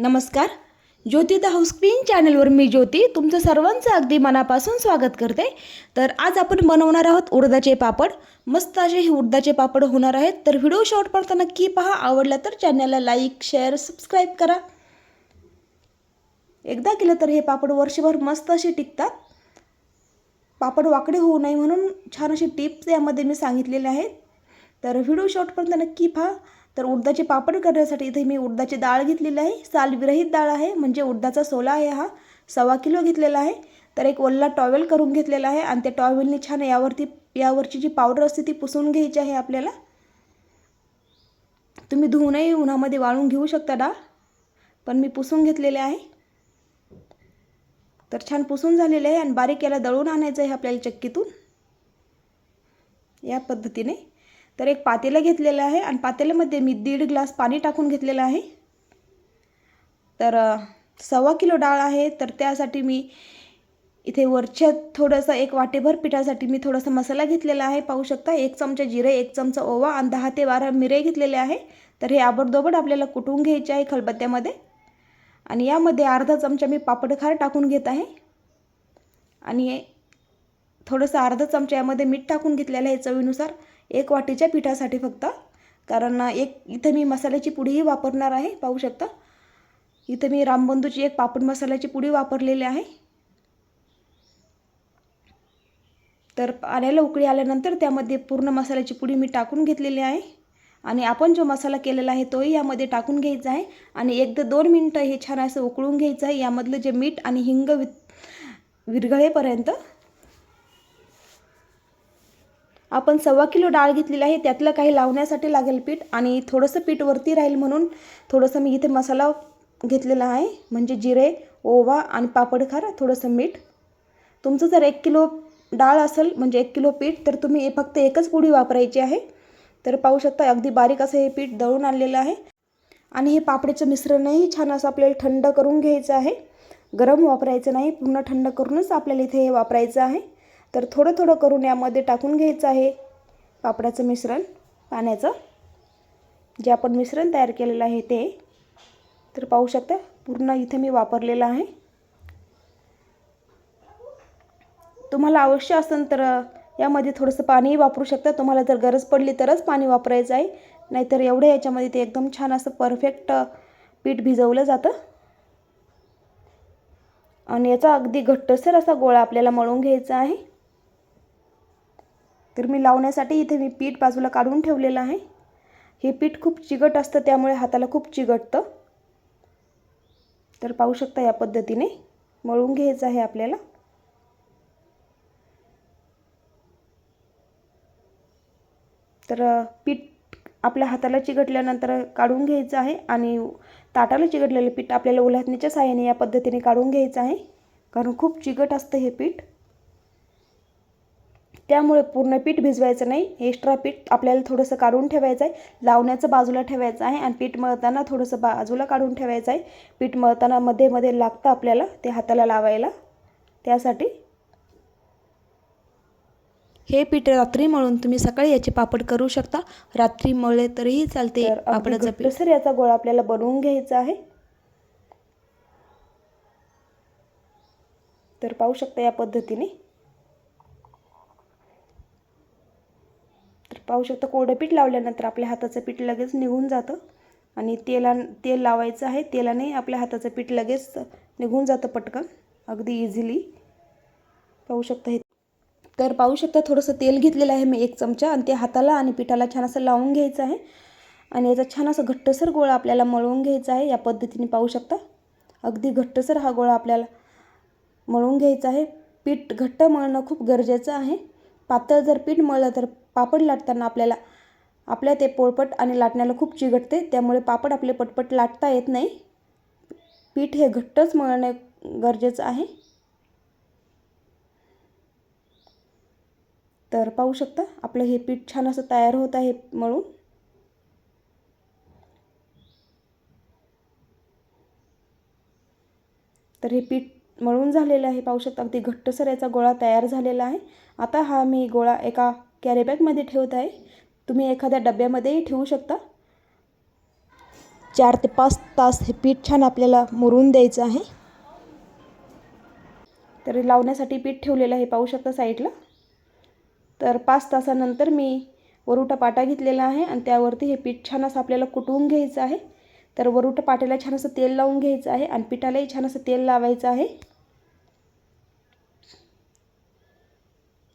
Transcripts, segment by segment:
नमस्कार. ज्योती the house queen चॅनलवर मी ज्योती तुमचं सर्वांचं अगदी मनापासून स्वागत करते. तर आज आपण बनवणार आहोत उडदाचे पापड. मस्त असे हे उडदाचे पापड होणार आहेत. तर व्हिडिओ शॉर्टपर्यंत नक्की पहा आवडला तर चॅनलला लाईक शेअर सबस्क्राईब करा. एकदा केलं तर हे पापड वर्षभर मस्त असे टिकतात. पापड वाकडे होऊ नये म्हणून छान असे टिप्स यामध्ये मी सांगितलेले आहेत. तर व्हिडिओ शॉर्टपर्यंत नक्की पहा तर उडदाचे पापड करण्यासाठी इथे मी उडदाची डाळ घेतलेली आहे. सालविरहित डाळ आहे म्हणजे उडदाचा सोला आहे हा. सव्वा किलो घेतलेला आहे. तर एक ओल्ला टॉवेल करून घेतलेला आहे आणि त्या टॉवेलने छान यावरती यावरची जी पावडर असते ती पुसून घ्यायची आहे आपल्याला. तुम्ही धुवूनही उन्हामध्ये वाळून घेऊ शकता डाळ पण मी पुसून घेतलेले आहे. तर छान पुसून झालेले आहे आणि बारीक याला दळून आणायचं आहे आपल्याला चक्कीतून. या पद्धतीने. तर एक पातेलं घेतलेलं आहे आणि पातेल्यामध्ये मी दीड ग्लास पाणी टाकून घेतलेलं आहे. तर सव्वा किलो डाळ आहे तर त्यासाठी मी इथे वरच्या थोडंसं एक वाटेभर पिठासाठी मी थोडासा मसाला घेतलेला आहे. पाहू शकता एक चमचा जिरे एक चमचा ओवा आणि दहा ते बारा मिरे घेतलेले आहे. तर हे आबडदोबड आपल्याला कुटून घ्यायचे आहे खलबत्त्यामध्ये? आणि यामध्ये अर्धा चमचा मी पापडखार टाकून घेत आहे. आणि हे थोडंसं अर्धा चमचा यामध्ये मीठ टाकून घेतलेलं आहे चवीनुसार. एक वाटीच्या पिठासाठी फक्त. कारण एक इथं मी मसाल्याची पुडीही वापरणार आहे पाहू शकता. इथं मी रामबंधूची एक पापड मसाल्याची पुडी वापरलेली आहे. तर पाण्याला उकळी आल्यानंतर त्यामध्ये पूर्ण मसाल्याची पुडी मी टाकून घेतलेली आहे. आणि आपण जो मसाला केलेला आहे तोही यामध्ये टाकून घ्यायचा आहे. आणि एक ते दोन मिनटं हे छान असं उकळून घ्यायचं आहे. यामधलं जे मीठ आणि हिंग वि विरघळेपर्यंत आपण सव्वा किलो डाळ घेतलेली आहे त्यातलं काही लावण्यासाठी लागेल पीठ आणि थोडंसं पीठ वरती राहील म्हणून थोडंसं मी इथे मसाला घेतलेला आहे म्हणजे जिरे ओवा आणि पापडखार थोडंसं मीठ. तुमचं जर एक किलो डाळ असेल म्हणजे एक किलो पीठ तर तुम्ही हे फक्त एकच पुडी वापरायची आहे. तर पाहू शकता अगदी बारीक असं हे पीठ दळून आणलेलं आहे. आणि हे पापडीचं मिश्रणही छान असं आपल्याला थंड करून घ्यायचं आहे. गरम वापरायचं नाही पूर्ण थंड करूनच आपल्याला इथे हे वापरायचं आहे. तर थोडं थोडं करून यामध्ये टाकून घ्यायचं आहे. पापडाचं मिश्रण पाण्याचं. जे आपण मिश्रण तयार केलेलं आहे ते. तर पाहू शकता पूर्ण इथे मी वापरलेलं आहे. तुम्हाला आवश्यक असेल तर यामध्ये थोडंसं पाणीही वापरू शकता. तुम्हाला जर गरज पडली तरच पाणी वापरायचं आहे. नाहीतर एवढं याच्यामध्ये ते एकदम छान असं परफेक्ट पीठ भिजवलं जातं. आणि याचा अगदी घट्टसर असा गोळा आपल्याला मळून घ्यायचा आहे. तर मी लावण्यासाठी इथे मी पीठ बाजूला काढून ठेवलेलं आहे. हे पीठ खूप चिकट असतं त्यामुळे हाताला खूप चिकटतं तर पाहू शकता या पद्धतीने. मळून घ्यायचं आहे आपल्याला. तर पीठ आपल्या हाताला चिकटल्यानंतर काढून घ्यायचं आहे आणि ताटाला चिकटलेलं पीठ आपल्याला उलटण्याच्या साहाय्याने या पद्धतीने काढून घ्यायचं आहे. कारण खूप चिकट असतं हे पीठ. त्यामुळे पूर्ण पीठ भिजवायचं नाही. एक्स्ट्रा पीठ आपल्याला थोडंसं काढून ठेवायचं आहे. लावण्याचं बाजूला ठेवायचं आहे आणि पीठ मळताना थोडंसं बाजूला काढून ठेवायचं आहे. पीठ मळताना मध्ये मध्ये लागतं आपल्याला ते हाताला लावायला. त्यासाठी हे पीठ रात्री मळून तुम्ही सकाळी याचे पापड करू शकता. रात्री मळले तरीही चालते पापडाचं पीठ. सर याचा गोळा आपल्याला बनवून घ्यायचा आहे. तर पाहू शकता या पद्धतीने तर पाहू शकता कोरडं पीठ लावल्यानंतर आपल्या हाताचं पीठ लगेच निघून जातं. आणि तेला तेल लावायचं आहे तेलाने आपल्या हाताचं पीठ लगेच निघून जातं पटकन अगदी इझिली पाहू शकता हे. तर पाहू शकता थोडंसं तेल घेतलेलं आहे मी एक चमचा आणि ते हाताला आणि पिठाला छान असं लावून घ्यायचं आहे. आणि याचा छान असं घट्टसर गोळा आपल्याला मळवून घ्यायचा आहे या पद्धतीने पाहू शकता. अगदी घट्टसर हा गोळा आपल्याला मळून घ्यायचा आहे. पीठ घट्ट मळणं खूप गरजेचं आहे. पातळ जर पीठ मळलं तर पापड लाटताना आपल्याला आपल्या ते पोळपट आणि लाटण्याला खूप चिघटते त्यामुळे पापड आपले पटपट लाटता येत नाही. पीठ हे घट्टच मळणे गरजेचं आहे. तर पाहू शकता आपलं हे पीठ छान असं तयार होत आहे मळून. तर हे पीठ मळून झालेलं आहे. पाहू शकता अगदी घट्टसर याचा गोळा तयार झालेला आहे. आता हा मी गोळा एका कॅरीबॅगमध्ये ठेवत आहे. तुम्ही एखाद्या डब्यामध्येही ठेवू शकता. चार ते पाच तास हे पीठ छान आपल्याला मुरून द्यायचं आहे. तर लावण्यासाठी पीठ ठेवलेलं आहे पाहू शकता साईडला तर पाच तासानंतर मी वरुटा पाटा घेतलेला आहे आणि त्यावरती हे पीठ छान असं आपल्याला कुटवून घ्यायचं आहे. तर वरुटा पाट्याला छान असं तेल लावून घ्यायचं आहे आणि पिठालाही छान असं तेल लावायचं आहे.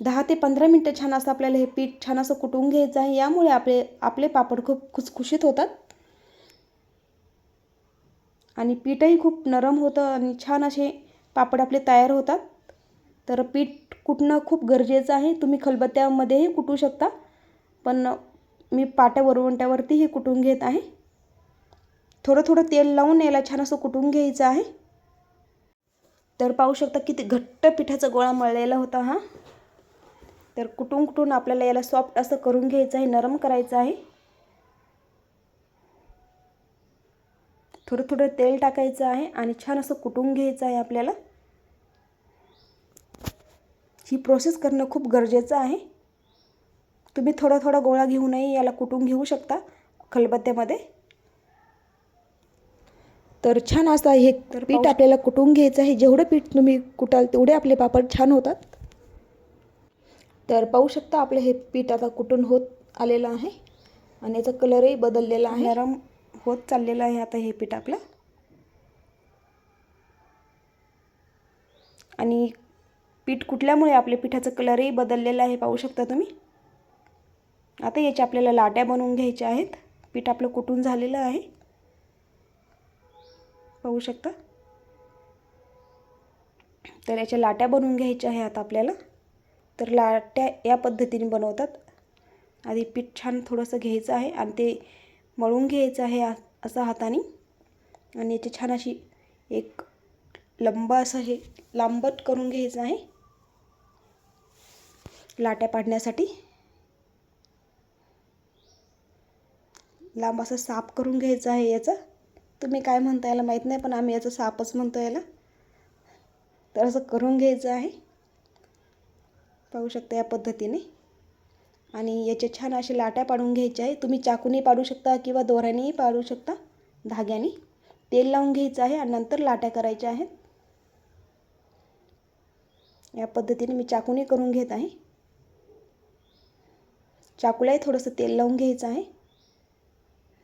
दहा ते पंधरा मिनटं छान असं आपल्याला हे पीठ छान असं कुटून घ्यायचं आहे. यामुळे आपले आपले पापड खूप खुसखुशीत होतात. आणि पीठही खूप नरम होतं आणि छान असे पापड आपले तयार होतात. तर पीठ कुटणं खूप गरजेचं आहे. तुम्ही खलबत्त्यामध्येही कुटू शकता. पण मी पाट्या वरवंट्यावरतीही कुटून घेत आहे. थोडं थोडं तेल लावून याला छान असं कुटून घ्यायचं आहे. तर पाहू शकता किती घट्ट पिठाचा गोळा मळलेला होता हा. तर कुटून कुटून आपल्याला याला सॉफ्ट असं करून घ्यायचं आहे नरम करायचं आहे. थोडं थोडं तेल टाकायचं आहे आणि छान असं कुटून घ्यायचं आहे आपल्याला. ही प्रोसेस करणं खूप गरजेचं आहे. तुम्ही थोडा थोडा गोळा घेऊनही याला कुटून घेऊ शकता खलबत्त्यामध्ये. तर छान असं हे पीठ आपल्याला कुटून घ्यायचं आहे. जेवढं पीठ तुम्ही कुटाल तेवढे आपले पापड छान होतात. तर पाहू शकता आपलं हे पीठ आता कुठून होत आलेलं आहे आणि याचा कलरही बदललेला आहे. नरम होत चाललेलं आहे आता हे पीठ आपलं. आणि पीठ कुठल्यामुळे आपल्या पिठाचं कलरही बदललेलं आहे पाहू शकता तुम्ही. आता याच्या आपल्याला लाट्या बनवून घ्यायच्या आहेत. पीठ आपलं कुठून झालेलं आहे. पाहू शकता. तर याच्या लाट्या बनवून घ्यायच्या आहे आता आपल्याला. तर लाट्या या पद्धतीने बनवतात. आधी पीठ छान थोडंसं घ्यायचं आहे आणि ते मळून घ्यायचं आहे असं हाताने. आणि याची छान अशी एक लंबा असं हे लांबट करून घ्यायचं आहे. लाट्या पाडण्यासाठी. लांब असं साफ करून घ्यायचं आहे याचा. तुम्ही काय म्हणता याला माहीत नाही पण आम्ही याचं सापच म्हणतो याला. तर असं करून घ्यायचं आहे. पाहू शकता या पद्धतीने. आणि याचे छान असे लाट्या पाडून घ्यायच्या आहे. तुम्ही चाकूने पाडू शकता किंवा दोऱ्यानेही पाडू शकता. धाग्याने तेल लावून घ्यायचं आहे आणि नंतर लाट्या करायच्या आहेत. या पद्धतीने मी चाकूने करून घेत आहे. चाकूलाही थोडंसं तेल लावून घ्यायचं आहे.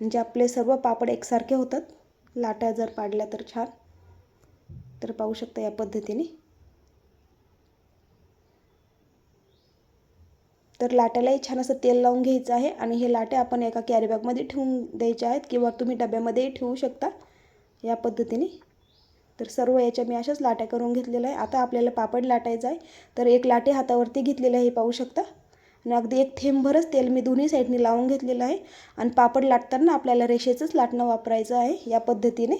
म्हणजे आपले सर्व पापड एकसारखे होतात. लाट्या जर पाडल्या तर छान. तर पाहू शकता या पद्धतीने. तर लाट्यालाही छान असं तेल लावून घ्यायचं आहे आणि हे लाट्या आपण एका कॅरीबॅगमध्ये ठेवून द्यायच्या आहेत किंवा तुम्ही डब्यामध्येही ठेवू शकता या पद्धतीने. तर सर्व याच्या मी अशाच लाट्या करून घेतलेल्या आहे आता आपल्याला पापड लाटायचं आहे. तर एक लाटे हातावरती घेतलेलं आहे पाहू शकता. आणि अगदी एक थेंबभरच तेल मी दोन्ही साईडने लावून घेतलेलं आहे. आणि पापड लाटताना आपल्याला रेषेचंच लाटणं वापरायचं आहे या पद्धतीने.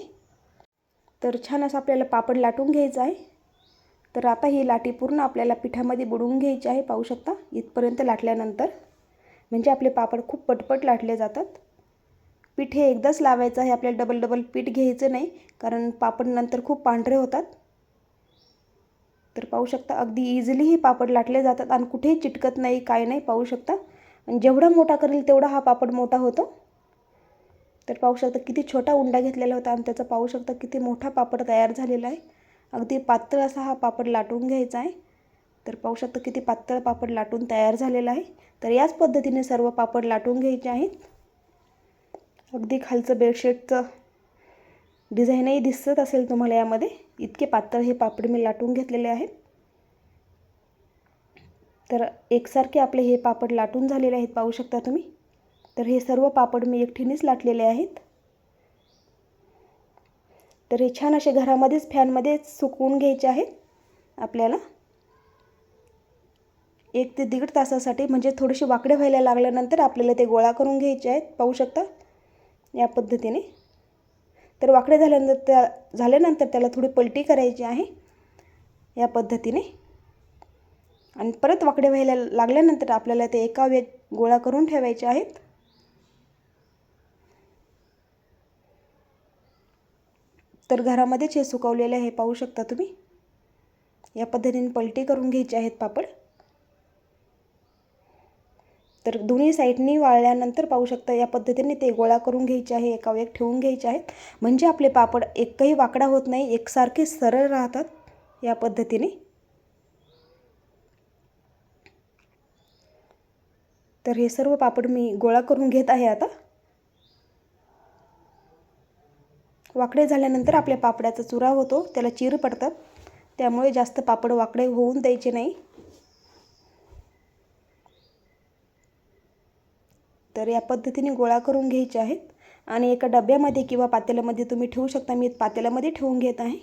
तर छान असं आपल्याला पापड लाटून घ्यायचं आहे. तर आता ही लाटी पूर्ण आपल्याला पिठामध्ये बुडवून घ्यायची आहे पाहू शकता? इथपर्यंत लाटल्यानंतर. म्हणजे आपले पापड खूप पटपट लाटले जातात. पीठ हे एकदाच लावायचं आहे आपल्याला डबल डबल पीठ घ्यायचं नाही कारण पापड नंतर खूप पांढरे होतात. तर पाहू शकता अगदी इझिली हे पापड लाटले जातात आणि कुठेही चिटकत नाही काय नाही पाहू शकता. आणि जेवढा मोठा करेल तेवढा हा पापड मोठा होतो. तर पाहू शकता किती छोटा उंडा घेतलेला होता आणि त्याचा पाहू शकता किती मोठा पापड तयार झालेला आहे. अगदी पातळ असा हा पापड लाटून घ्यायचा आहे. तर पाहू शकता किती पातळ पापड लाटून तयार झालेला आहे. तर याच पद्धतीने सर्व पापड लाटून घ्यायचे आहेत. अगदी खालचं बेडशीटचं डिझाईनही दिसत असेल तुम्हाला यामध्ये. इतके पातळ हे पापड मी लाटून घेतलेले आहेत. तर एकसारखे आपले हे पापड लाटून झालेले आहेत पाहू शकता तुम्ही. तर हे सर्व पापड मी एकठीनेच लाटलेले आहेत. तर हे छान असे घरामध्येच फॅनमध्येच सुकवून घ्यायचे आहेत. आपल्याला एक ते दीड तासासाठी म्हणजे थोडेसे वाकडे व्हायला लागल्यानंतर आपल्याला ते गोळा करून घ्यायचे आहेत. पाहू शकता? या पद्धतीने. तर वाकडे झाल्यानंतर त्या झाल्यानंतर त्याला थोडी पलटी करायची आहे. या पद्धतीने. आणि परत वाकडे व्हायला लागल्यानंतर आपल्याला ते एका वेग गोळा करून ठेवायचे आहेत. तर घरामध्येच हे सुकवलेले हे पाहू शकता तुम्ही? या पद्धतीने पलटी करून घ्यायचे आहेत पापड. तर दोन्ही साईडनी वाळल्यानंतर पाहू शकता या पद्धतीने ते गोळा करून घ्यायचे आहे एका एक ठेवून घ्यायचे आहेत. म्हणजे आपले पापड एकही वाकडा होत नाही एकसारखे सरळ राहतात या पद्धतीने. तर हे सर्व पापड मी गोळा करून घेत आहे आता. वाकडे झाल्यानंतर आपल्या पापड्याचा चुरा होतो त्याला चिर पडतात. त्यामुळे जास्त पापड वाकडे होऊन द्यायचे नाही. तर या पद्धतीने गोळा करून घ्यायचे आहेत. आणि एका डब्यामध्ये किंवा पातेल्यामध्ये तुम्ही ठेवू शकता. मी पातेल्यामध्ये ठेवून घेत आहे.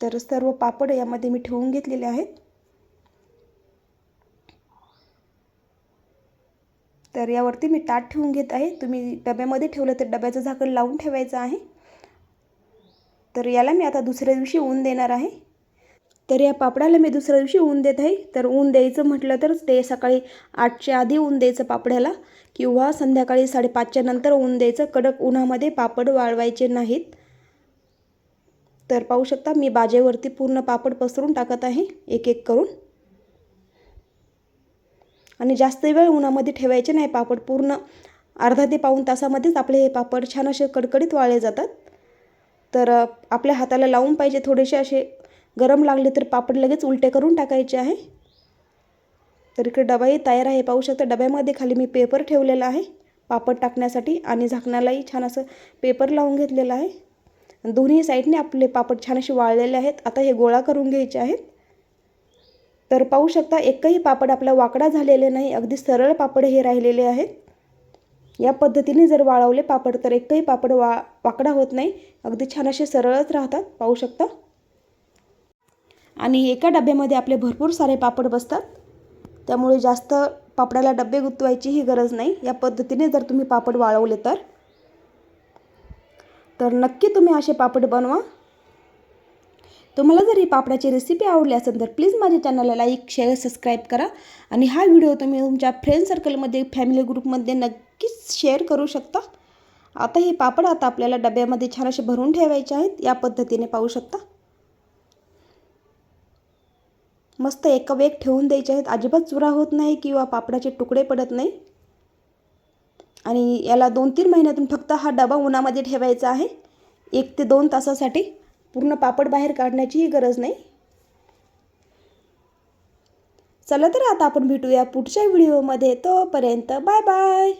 तर सर्व पापड यामध्ये मी ठेवून घेतलेले आहेत. तर यावरती मी ताट ठेवून घेत आहे. तुम्ही डब्यामध्ये ठेवलं तर डब्याचं झाकण लावून ठेवायचं आहे. तर याला मी आता दुसऱ्या दिवशी ऊन देणार आहे. तर या पापडाला मी दुसऱ्या दिवशी ऊन देत आहे. तर ऊन द्यायचं म्हटलं तर ते सकाळी आठच्या आधी ऊन द्यायचं पापड्याला किंवा संध्याकाळी साडेपाचच्या नंतर ऊन द्यायचं. कडक उन्हामध्ये पापड वाळवायचे नाहीत. तर पाहू शकता मी बाजेवरती पूर्ण पापड पसरून टाकत आहे. एक एक करून. आणि जास्त वेळ उन्हामध्ये ठेवायचे नाही पापड. पूर्ण अर्धा ते पाऊण तासामध्येच आपले हे पापड छान असे कडकडीत वाळले जातात. तर आपल्या हाताला लावून पाहिजे थोडेसे असे गरम लागले तर पापड लगेच उलटे करून टाकायचे आहे. तर इकडे डबाही तयार आहे. पाहू शकता डब्यामध्ये खाली मी पेपर ठेवलेला आहे. पापड टाकण्यासाठी आणि झाकणालाही छान असं पेपर लावून घेतलेलं आहे. दोन्ही साईडने आपले पापड छान असे वाळलेले आहेत. आता हे गोळा करून घ्यायचे आहेत. तर पाहू शकता एकही पापड आपला वाकडा झालेले नाही अगदी सरळ पापड हे राहिलेले आहेत. या पद्धतीने जर वाळवले पापड तर एकही पापड वा वाकडा होत नाही. अगदी छान असे सरळच राहतात. पाहू शकता. आणि एका डब्यामध्ये आपले भरपूर सारे पापड बसतात. त्यामुळे जास्त पापडाला डबे गुंतवायचीही गरज नाही. या पद्धतीने जर तुम्ही पापड वाळवले तर. तर नक्की तुम्ही असे पापड बनवा. तुम्हाला जर ही पापडाची रेसिपी आवडली असेल तर प्लीज माझ्या चॅनलला लाईक शेअर सबस्क्राईब करा. आणि हा व्हिडिओ तुम्ही तुमच्या फ्रेंड सर्कलमध्ये फॅमिली ग्रुपमध्ये नक्कीच शेअर करू शकता. आता हे पापड आता आपल्याला डब्यामध्ये छान असे भरून ठेवायचे आहेत. या पद्धतीने पाहू शकता. मस्त एका वेग ठेवून द्यायचे आहेत. अजिबात चुरा होत नाही किंवा पापडाचे तुकडे पडत नाही. आणि याला दोन तीन महिन्यातून फक्त हा डबा उन्हामध्ये ठेवायचा आहे. एक ते दोन तासासाठी. पूर्ण पापड बाहेर काढण्याचीही गरज नाही. चला तर आता आपण भेटूया पुढच्या व्हिडिओमध्ये. तोपर्यंत बाय बाय.